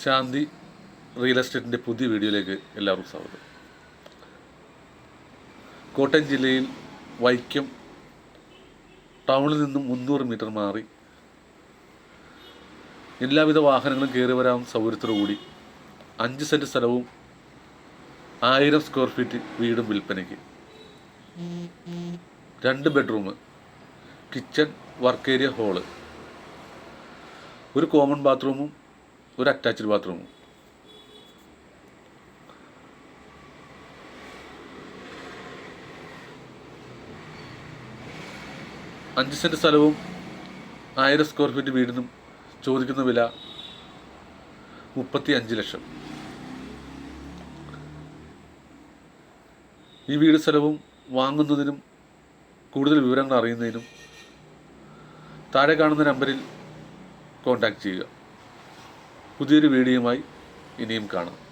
ശാന്തി real എസ്റ്റേറ്റിന്റെ പുതിയ വീഡിയോയിലേക്ക് എല്ലാവർക്കും സ്വാഗതം. കോട്ടയം ജില്ലയിൽ വൈക്കം ടൗണിൽ നിന്നും മുന്നൂറ് മീറ്റർ മാറി എല്ലാവിധ വാഹനങ്ങളും കയറി വരാൻ സൗകര്യത്തോടുകൂടി അഞ്ച് സെന്റ് സ്ഥലവും ആയിരം സ്ക്വയർ ഫീറ്റ് വീടും വിൽപ്പനയ്ക്ക്. രണ്ട് bedroom kitchen work area hall. ഒരു കോമൺ ബാത്റൂമും ഒരു അറ്റാച്ച്ഡ് ബാത്റൂമും അഞ്ച് സെന്റ് സ്ഥലവും ആയിരം സ്ക്വയർ ഫീറ്റ് വീടിനും ചോദിക്കുന്ന വില മുപ്പത്തി അഞ്ച് ലക്ഷം. ഈ വീട് സ്ഥലവും വാങ്ങുന്നതിനും കൂടുതൽ വിവരങ്ങൾ അറിയുന്നതിനും താഴെ കാണുന്ന നമ്പറിൽ കോൺടാക്റ്റ് ചെയ്യുക. പുതിയൊരു വീഡിയോയുമായി ഇനിയും കാണാം.